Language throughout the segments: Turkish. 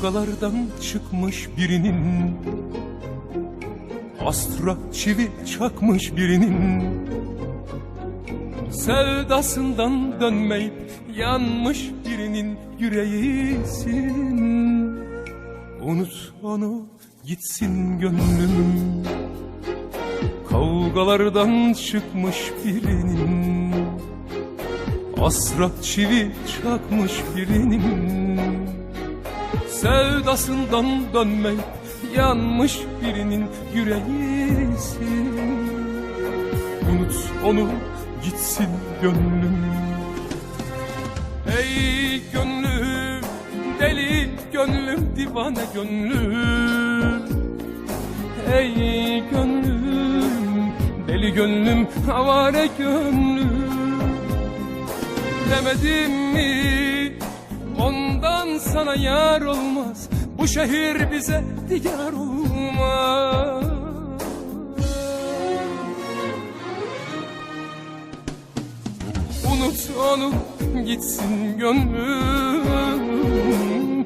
Kavgalardan çıkmış birinin. Astra çivi çakmış birinin. Sevdasından dönmeyip yanmış birinin yüreğisin. Unut onu gitsin gönlüm. Kavgalardan çıkmış birinin. Asra çivi çakmış birinin Sevdasından dönmeyip yanmış birinin yüreğisin Unut onu gitsin gönlüm. Ey gönlüm deli gönlüm divane gönlüm. Ey gönlüm deli gönlüm havare gönlüm. Demedim mi sana yar olmaz. Bu şehir bize diyar olmaz. Unut onu gitsin gönlüm.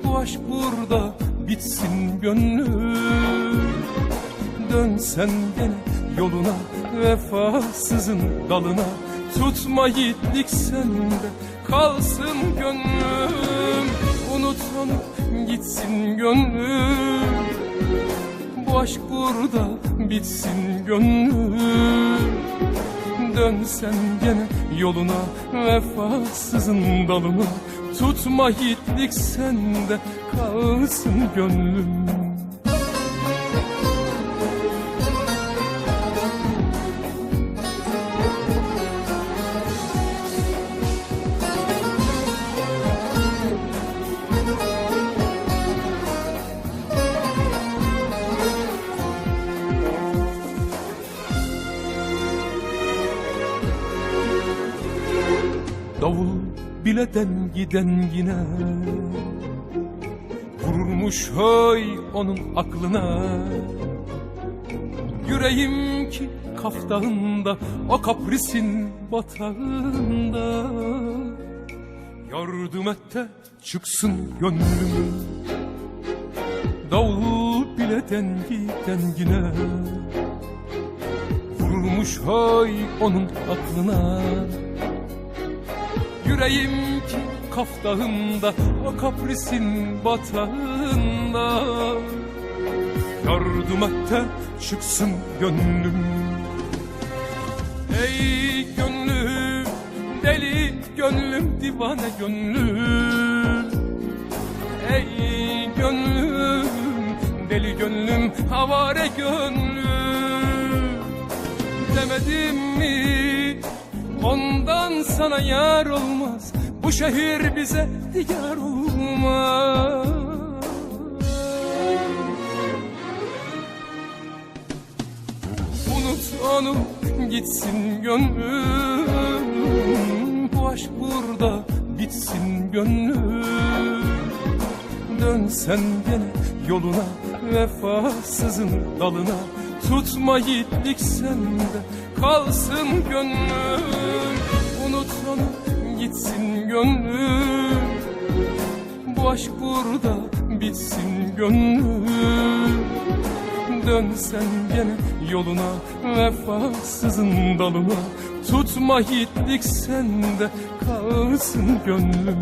Bu aşk burada bitsin gönlüm. Dön sen gene yoluna vefasızın dalına. Tutma yiğitlik sende kalsın gönlüm Onu gitsin gönlüm. Bu aşk burada bitsin gönlüm. Dön sen gene yoluna vefasızın dalına Tutma yiğitlik sende kalsın gönlüm Davul bile giden yine. Vururmuş hay onun aklına. Yüreğim ki kaftağında O kaprisin batağında. Yardım et de çıksın gönlüm. Davul bile giden yine. Vururmuş hay onun aklına Yüreğim ki kaftağında O kaprisin batağında. Yardım et de çıksın gönlüm. Ey gönlüm deli gönlüm divane gönlüm. Ey gönlüm deli gönlüm havare gönlüm. Demedim mi ondan sana yar olmaz. Bu şehir bize diyar olmaz. Unut onu gitsin gönlüm. Bu aşk burada bitsin gönlüm. Dön sen gene yoluna vefasızın dalına Tutma yiğitlik sende kalsın gönlüm. Unut onu gitsin gönlüm. Bu aşk burada bitsin gönlüm. Dön sen gene yoluna vefasızın dalına. Tutma yiğitlik sende kalsın gönlüm